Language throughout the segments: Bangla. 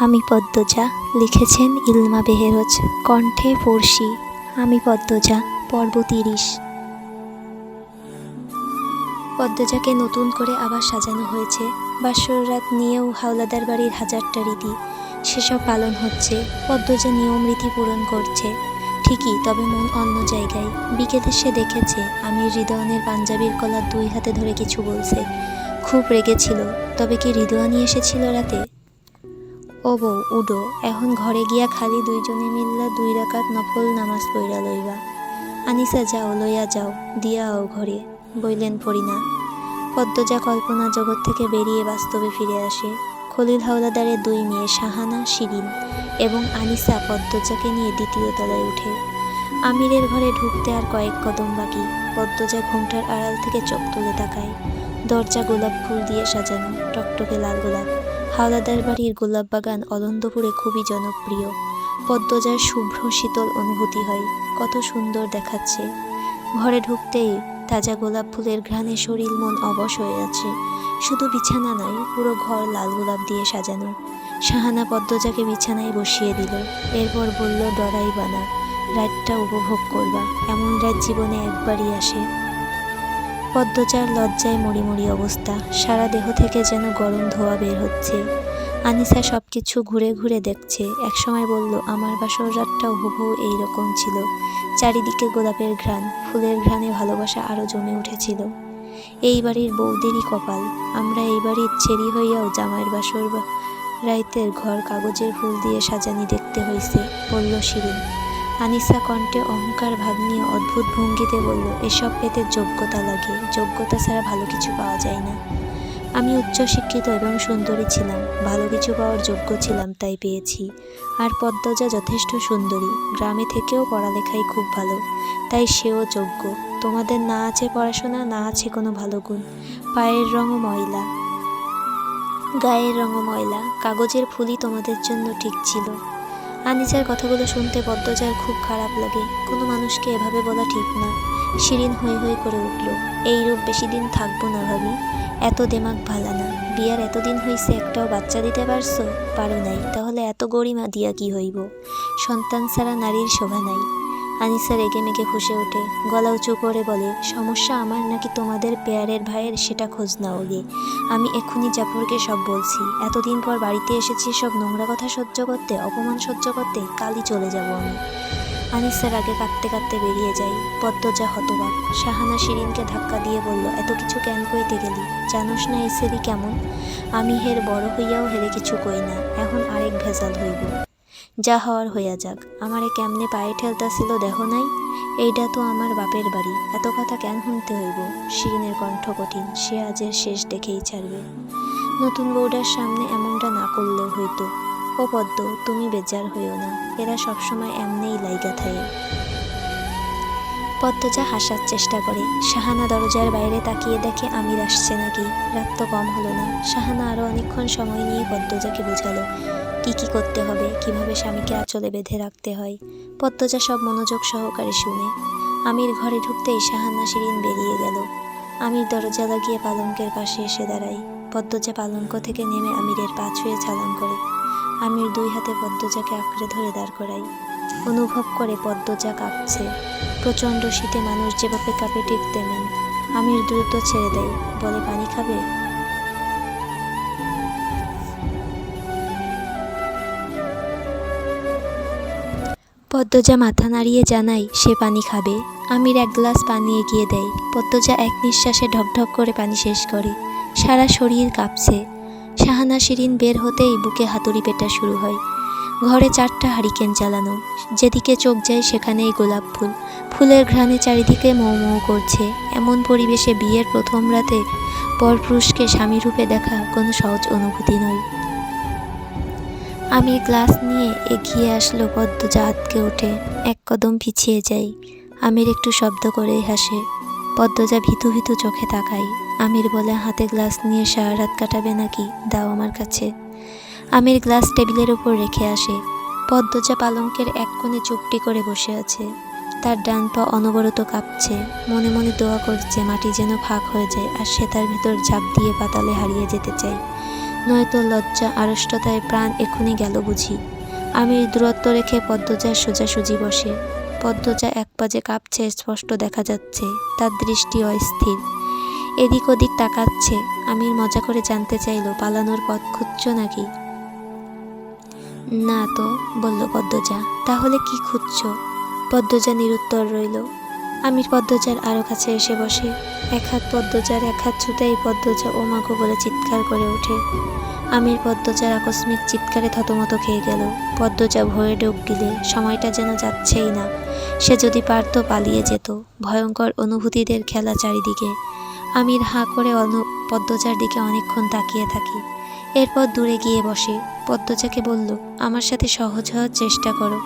আমি পদ্মজা লিখেছেন ইলমা বেহেরোজ, কণ্ঠে পড়শি। আমি পদ্মজা, পর্ব তিরিশ। পদ্মজাকে নতুন করে আবার সাজানো হয়েছে। বাসর রাত নিয়েও হাওলাদার বাড়ির হাজারটা রীতি। সেসব পালন হচ্ছে। পদ্মজা নিয়ম রীতি পূরণ করছে। ঠিকই, তবে মন অন্য জায়গায়। বিকেলে সে দেখেছে আমি হৃদয়নের পাঞ্জাবির কলার দুই হাতে ধরে কিছু বলছে। খুব রেগেছিল তবে কি হৃদয়ানি এসেছিল রাতে? ও বউ উডো এখন ঘরে গিয়া খালি দুইজনে মিল্লা দুই রাকাত নফল নামাজ পইরা লইবা। আনিসা যাও, লইয়া যাও, দিয়া আও ঘরে বইলেন পড়িনা পদ্মজা কল্পনা জগৎ থেকে বেরিয়ে বাস্তবে ফিরে আসে। খলিল হাওলাদারের দুই মেয়ে, শাহানা, শিরিন এবং আনিসা পদ্মজাকে নিয়ে দ্বিতীয় তলায় উঠে। আমিরের ঘরে ঢুকতে আর কয়েক কদম বাকি, পদ্মজা ঘুমটার আড়াল থেকে চোখ তুলে তাকায়। দরজা গোলাপ ফুল দিয়ে সাজানো, টকটকে লাল গোলাপ। হাওলাদার বাড়ির গোলাপ বাগান অলন্দপুরে খুবই জনপ্রিয়। পদ্মজার শুভ্র শীতল অনুভূতি হয়, কত সুন্দর দেখাচ্ছে। ঘরে ঢুকতেই তাজা গোলাপ ফুলের ঘ্রাণে শরীর মন অবশ হয়ে আছে। শুধু বিছানা নয় পুরো ঘর লাল গোলাপ দিয়ে সাজানো। শাহানা পদ্মজাকে বিছানায় বসিয়ে দিল। এরপর বলল ডরাই বানা রাতটা উপভোগ করবা। এমন রাত জীবনে একবারই আসে। পদ্মজার লজ্জায় মরিমরি অবস্থা। সারা দেহ থেকে যেন গরম ধোয়া বের হচ্ছে। আনিসা সব কিছু ঘুরে ঘুরে দেখছে। একসময় বলল, আমার বাসর রাতটাও হুবহু এইরকম ছিল। চারিদিকে গোলাপের ঘ্রাণ, ফুলের ঘ্রাণে ভালোবাসা আরও জমে উঠেছিল। এই বাড়ির বৌদেরই কপাল। আমরা এই বাড়ির ছেড়ি হইয়াও জামাইয়ের বাসর রাইতের ঘর কাগজের ফুল দিয়ে সাজানি দেখতে হইছে, বলল শিরিন। আনিসা কণ্ঠে অহংকার ভাব নিয়ে অদ্ভুত ভঙ্গিতে বলল, এসব পেতে যোগ্যতা লাগে। যোগ্যতা ছাড়া ভালো কিছু পাওয়া যায় না। আমি উচ্চশিক্ষিত এবং সুন্দরী ছিলাম। ভালো কিছু পাওয়ার যোগ্য ছিলাম, তাই পেয়েছি। আর পদ্মজা যথেষ্ট সুন্দরী। গ্রামে থেকেও পড়ালেখাই খুব ভালো। তাই সেও যোগ্য। তোমাদের না আছে পড়াশোনা, না আছে কোনো ভালো গুণ। পায়ের রঙও ময়লা। গায়ের রঙও ময়লা। কাগজের ফুলই তোমাদের জন্য ঠিক ছিল। আনিসার কথাগুলো শুনতে পদ্মজার খুব খারাপ লাগে। কোনো মানুষকে এভাবে বলা ঠিক না। শিরিন হৈ হৈ করে উঠল। এই রূপ বেশি দিন থাকব না ভাবি। এত দেমাক ভালা না। বিয়ার এতদিন হইছে, একটাও বাচ্চা দিতে পারছ? পারো নাই। তাহলে এত গরিমা দিয়া কি হইব? সন্তান ছাড়া নারীর শোভা নাই। আনিসা রেগে মেগে ফুসে ওঠে। গলা উঁচু করে বলে, সমস্যা আমার নাকি তোমাদের পেয়ারের ভাইয়ের সেটা খোঁজ নাও গে আমি এক্ষুনি জাফরকে সব বলছি। এতদিন পর বাড়িতে এসেছি সব নোংরা কথা সহ্য করতে, অপমান সহ্য করতে, কালই চলে যাব আমি। আনিসার আগে কাঁদতে কাঁদতে বেরিয়ে যাই পদ্মজা হতবাক। শাহানা শিরিনকে ধাক্কা দিয়ে বলল, এত কিছু কেন কইতে গেলি? জানোস না এসেরি কেমন? আমি হের বড় হইয়াও হেরে কিছু কই না। এখন আরেক ভেজাল হইব। যা হওয়ার হইয়া যাক। আমারে কেমনে পায়ে ঠেলতাছিল দেহ নাই? এইটা তো আমার বাপের বাড়ি। এত কথা কেন শুনতে হইব? শিরিনের কণ্ঠ কঠিন, সে আজের শেষ দেখেই ছাড়বে। নতুন বউডার সামনে এমনটা না করলেও হইতো। ও পদ্ম, তুমি বেজার হইও না। এরা সবসময় এমনেই লাইগা থাকে। পদ্মজা হাসার চেষ্টা করে। শাহানা দরজার বাইরে তাকিয়ে দেখে আমির আসছে নাকি? রাত তো কম হলো না। শাহানা আরও অনেকক্ষণ সময় নিয়ে পদ্মজাকে বোঝালো। কি কি করতে হবে, কীভাবে স্বামীকে আঁচলে বেঁধে রাখতে হয়, পদ্মজা সব মনোযোগ সহকারে শুনে। আমির ঘরে ঢুকতেই শাহানা শিরিন বেরিয়ে গেল। আমির দরজা লাগিয়ে পালঙ্কের পাশে এসে দাঁড়াই পদ্মজা পালঙ্ক থেকে নেমে আমিরের পা ছুঁয়ে ছালাম করে। আমির দুই হাতে পদ্মজাকে আঁকড়ে ধরে দাঁড় করাই অনুভব করে পদ্মজা কাঁপছে। প্রচণ্ড শীতে মানুষ যেভাবে কাঁপে ঠিক তেমন। আমির দ্রুত ছেড়ে দেয়, বলে, পানি খাবে? পদ্মজা মাথা নাড়িয়ে জানায়, সে পানি খাবে। আমির এক গ্লাস পানি এগিয়ে দেয়। পদ্মজা এক নিঃশ্বাসে ঢকঢক করে পানি শেষ করে। সারা শরীর কাঁপছে। শাহানা শিরিন বের হতেই বুকে হাতুড়ি পেটা শুরু হয়। ঘরে চারটা হারিকেন চালানো যেদিকে চোখ যায় সেখানেই গোলাপ ফুল। ফুলের ঘ্রাণে চারিদিকে মৌ মৌ করছে। এমন পরিবেশে বিয়ের প্রথম রাতে পরপুরুষকে স্বামী রূপে দেখা কোনো সহজ অনুভূতি নয়। আমি গ্লাস নিয়ে এগিয়ে আসলো পদ্মজা আতকে ওঠে এক কদম পিছিয়ে যাই। আমির একটু শব্দ করেই হাসে। পদ্মজা ভীতু ভিতু চোখে তাকাই আমির বলে, হাতে গ্লাস নিয়ে সারা রাত কাটাবে নাকি? দাও আমার কাছে। আমির গ্লাস টেবিলের উপর রেখে আসে। পদ্মজা পালঙ্কের এক কোণে চুপটি করে বসে আছে। তার ডান পা অনবরত কাঁপছে। মনে মনে দোয়া করছে, মাটি যেন ফাঁক হয়ে যায়, আর সে তার ভেতর ঝাঁপ দিয়ে পাতালে হারিয়ে যেতে চায়। নয়তো লজ্জা, আড়ষ্টতায় প্রাণ এখনই গেল বুঝি। আমি দূরত্ব রেখে পদ্মজার সোজাসুজি বসে। পদ্মজা এক পাজে কাঁপছে, স্পষ্ট দেখা যাচ্ছে, তার দৃষ্টি অস্থির। এদিক ওদিক তাকাচ্ছে আমি মজা করে জানতে চাইলো, পালানোর পথ খুঁজছ নাকি? না তো, বলল পদ্মজা, তাহলে কি খুঁজছ? পদ্মজা নিরুত্তর রইল। আমির পদ্মজার আরও কাছে এসে বসে। এক হাত পদ্মজার, এক হাত ছুতেই পদ্মজা ও মাগো বলে চিৎকার করে ওঠে। আমির পদ্মজার আকস্মিক চিৎকারে থতমত খেয়ে গেল। পদ্মজা ভয়ে ডোব গিলে সময়টা যেন যাচ্ছেই না। সে যদি পারত পালিয়ে যেত। ভয়ঙ্কর অনুভূতিদের খেলা চারিদিকে। আমির হাঁ করে অনু, পদ্মজার দিকে অনেকক্ষণ তাকিয়ে থাকি। এরপর দূরে গিয়ে বসে। পদ্মজাকে বলল, আমার সাথে সহজ হওয়ার চেষ্টা করো।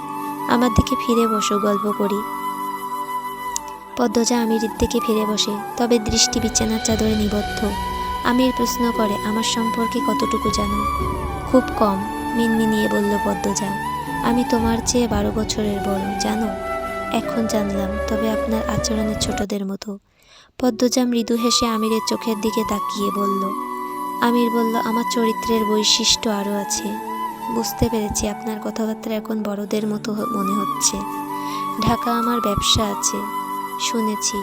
আমার দিকে ফিরে বসো, গল্প করি। পদ্মজা আমিরের দিকে ফিরে বসে, তবে দৃষ্টি বিছানার চাদরে নিবদ্ধ। আমির প্রশ্ন করে, আমার সম্পর্কে কতটুকু জানো? খুব কম, মিনমিনিয়ে বলল পদ্মজা। আমি তোমার চেয়ে বারো বছরের বড়, জানো? এখন জানলাম, তবে আপনার আচরণের ছোটদের মতো। পদ্মজা মৃদু হেসে আমিরের চোখের দিকে তাকিয়ে বলল, আমির বলল, আমার চরিত্রের বৈশিষ্ট্য আরও আছে। বুঝতে পেরেছি, আপনার কথাবার্তা এখন বড়দের মতো মনে হচ্ছে। ঢাকা আমার ব্যবসা আছে। শুনেছি।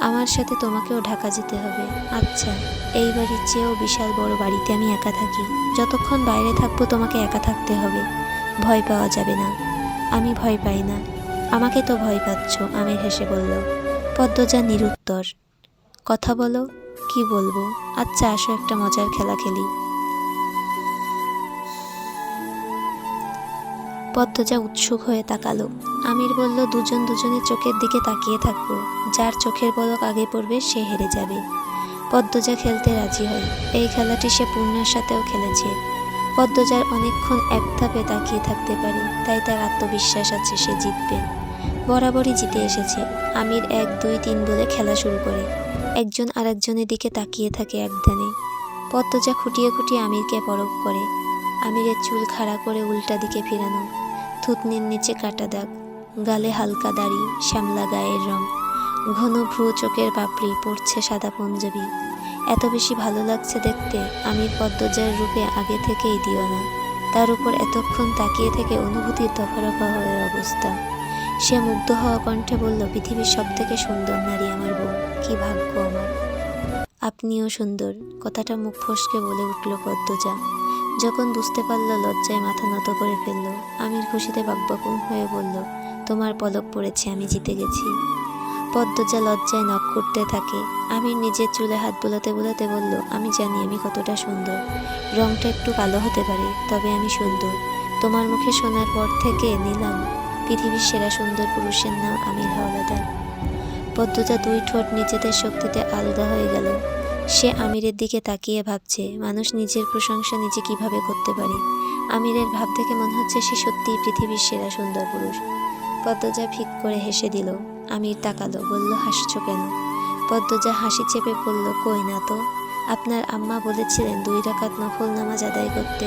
আমার সাথে তোমাকেও ঢাকা যেতে হবে। আচ্ছা এই বাড়ির চেয়েও বিশাল বড় বাড়িতে আমি একা থাকি। যতক্ষণ বাইরে থাকব তোমাকে একা থাকতে হবে। ভয় পাওয়া যাবে না। আমি ভয় পাই না। আমাকে তো ভয় পাচ্ছ, আমির হেসে বলল। পদ্মজা নিরুত্তর। কথা বলো, কি বলব? আচ্ছা আসো একটা মজার খেলা খেলি। পদ্মজা উৎসুক হয়ে তাকালো। আমির বলল, দুজন দুজনের চোখের দিকে তাকিয়ে থাকব। যার চোখের পলক আগে পড়বে, সে হেরে যাবে। পদ্মজা খেলতে রাজি হয়। এই খেলাটি সে পূর্ণার সাথেও খেলেছে। পদ্মজার অনেকক্ষণ এক ধাপে তাকিয়ে থাকতে পারে, তাই তার আত্মবিশ্বাস আছে সে জিতবে। বরাবরই জিতে এসেছে। আমির এক, দুই, তিন বলে খেলা শুরু করে। একজন আরেকজনের দিকে তাকিয়ে থাকে একধানে। পদ্মজা খুঁটিয়ে খুঁটিয়ে আমিরকে পরখ করে। আমিরের চুল খাড়া করে উল্টা দিকে ফিরানো। থুতনির নিচে কাটা দাগ, গালে হালকা দাড়ি, শ্যামলা গায়ের রং, ঘন ভ্রু চোখের পাপড়ি পড়ছে সাদা পঞ্জাবি। এত বেশি ভালো লাগছে দেখতে আমি পদ্মজার রূপে আগে থেকেই দিও না তার উপর এতক্ষণ তাকিয়ে থেকে অনুভূতির দফারফা হয়ে অবস্থা। সে মুগ্ধ হওয়া কণ্ঠে বলল, পৃথিবীর সব থেকে সুন্দর নারী আমার বউ কি ভাগ্য আমার? আপনিও সুন্দর, কথাটা মুখ ফসকে বলে উঠল পদ্মজা। যখন বুঝতে পারল, লজ্জায় মাথা নত করে ফেলল। আমির খুশিতে বাকবাকুম হয়ে বলল, তোমার পলক পড়েছে, আমি জিতে গেছি। পদ্মজা লজ্জায় নখ করতে থাকে। আমির নিজের চুলে হাত বোলাতে বোলাতে বলল, আমি জানি আমি কতটা সুন্দর। রংটা একটু কালো হতে পারে, তবে আমি সুন্দর। তোমার মুখে শোনার পর থেকে নিলাম, পৃথিবীর সেরা সুন্দর পুরুষের নাম আমির হাওলাদার। পদ্মজা দুই ঠোঁট নিজেদের শক্তিতে আলাদা হয়ে গেল। সে আমিরের দিকে তাকিয়ে ভাবছে, মানুষ নিজের প্রশংসা নিজে কীভাবে করতে পারে? আমিরের ভাব থেকে মনে হচ্ছে সে সত্যিই পৃথিবীর সেরা সুন্দর পুরুষ। পদ্মজা ফিক করে হেসে দিল, আমির তাকালো, বলল, হাসছো কেন? পদ্মজা হাসি চেপে বলল, কই না তো, আপনার আম্মা বলেছিলেন দুই রাকাত নফল নামাজ আদায় করতে।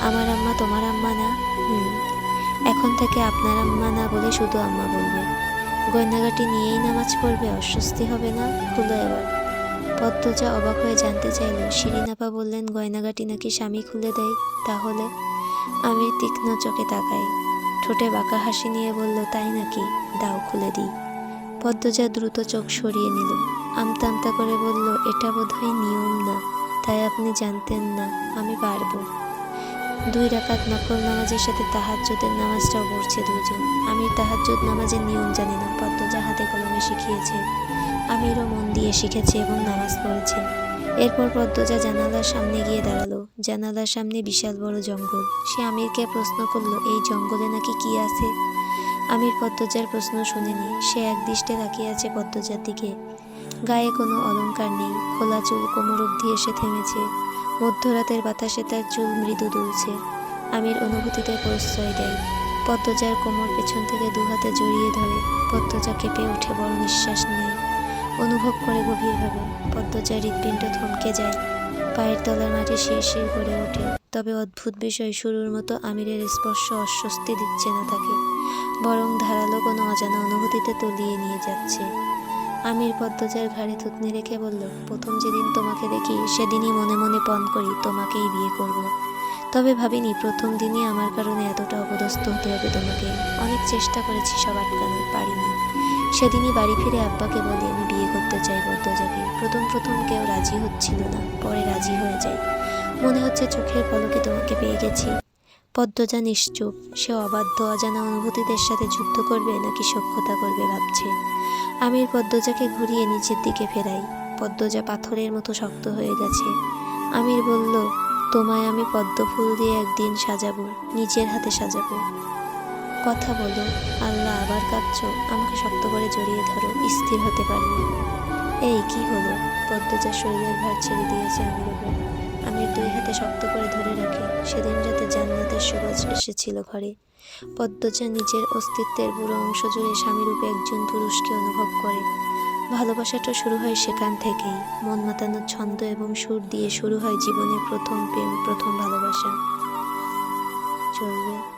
আমার আম্মা তোমার আম্মা না? হুম, এখন থেকে আপনার আম্মা না বলে শুধু আম্মা বলবে। গয়নাগাটি নিয়েই নামাজ পড়বে, অস্বস্তি হবে না? খুলো এবার। পদ্মজা অবাক হয়ে জানতে চাইল, শিরিনাপা বললেন, গয়নাগাটি নাকি স্বামী খুলে দেয়? তাহলে? আমি তীক্ষ্ণ চোখে তাকাই। ঠোঁটে বাঁকা হাসি নিয়ে বলল, তাই নাকি? দাও খুলে দিই। পদ্মজা দ্রুত চোখ সরিয়ে নিল। আমতা আমতা করে বলল, এটা বোধহয় নিয়ম না, তাই আপনি জানতেন না, আমি পারব। দুই রাকাত নকল নামাজের সাথে তাহাজ্জুদের নামাজটাও পড়ছে দুজন আমি তাহাজ্জুদ নামাজের নিয়ম জানি না, পদ্মজা হাতে কলমে শিখিয়েছে। আমিরও মন দিয়ে শিখেছে এবং নামাজ পড়েছে। এরপর পদ্মজা জানালার সামনে গিয়ে দাঁড়াল। জানালার সামনে বিশাল বড় জঙ্গল। সে আমিরকে প্রশ্ন করল, এই জঙ্গলে নাকি কি আছে? আমির পদ্মজার প্রশ্ন শুনেনি। সে এক দৃষ্টে তাকিয়ে আছে পদ্মজার দিকে। গায়ে কোনো অলংকার নেই। খোলা চুল কোমর অবধি এসে থেমেছে। মধ্যরাতের বাতাসে তার চুল মৃদু দুলছে। আমির অনুভূতিতে প্রশ্রয় দেয়। পদ্মজার কোমর পেছন থেকে দুহাতে জড়িয়ে ধরে। পদ্মজা কেঁপে উঠে বড় নিঃশ্বাস নেয়। অনুভব করে গভীরভাবে। পদ্মজার হৃৎপিণ্ড থমকে যায়। পায়ের তলার মাটি শির করে ওঠে। তবে অদ্ভুত বিষয়, শুরুর মতো আমিরের স্পর্শ অস্বস্তি দিচ্ছে না তাকে। বরং ধারালো কোনো অজানা অনুভূতিতে তলিয়ে নিয়ে যাচ্ছে। আমির পদ্মজার ঘাড়ে থুতনি রেখে বলল, প্রথম যেদিন তোমাকে দেখি, সেদিনই মনে মনে পণ করি, তোমাকেই বিয়ে করব। তবে ভাবিনি, প্রথম দিনই আমার কারণে এতটা অপদস্থ হতে হবে তোমাকে। অনেক চেষ্টা করেছি সব আটকানোর, পারিনি। সেদিনই বাড়ি ফিরে আব্বাকে বলি, আমি বিয়ে করতে চাই পদ্মজাকে প্রথম প্রথম কেউ রাজি হচ্ছিল না, পরে রাজি হয়ে যায়। মনে হচ্ছে চোখের পলকে তোমাকে পেয়ে গেছি। পদ্মজা নিশ্চুপ সে অবাধ্য অজানা অনুভূতিদের সাথে যুদ্ধ করবে নাকি সখ্যতা করবে ভাবছে। আমির পদ্মজাকে ঘুরিয়ে নিচের দিকে ফেরাই। পদ্মজা পাথরের মতো শক্ত হয়ে গেছে। আমির বলল, তোমায় আমি পদ্ম ফুল দিয়ে একদিন সাজাবো, নিজের হাতে সাজাবো। কথা বলো, আল্লাহ আবার কাঁদছ, আমাকে শক্ত করে জড়িয়ে ধরো, স্থির হতে পারিনি এই কি হলো? পদ্মজা শরীরের ভার ছেড়ে দিয়েছে আমির উপর। আমির দুই হাতে শক্ত করে ধরে রাখে, সেদিন রাতে জান্নাতের সুবাস এসেছিল ঘরে। পদ্মজা নিজের অস্তিত্বের বুড়ো অংশ জুড়ে স্বামীরূপে একজন পুরুষকে অনুভব করে। ভালোবাসাটা শুরু হয় সেখান থেকেই। মন মাতানোর ছন্দ এবং সুর দিয়ে শুরু হয় জীবনের প্রথম প্রেম, প্রথম ভালোবাসা। চলবে।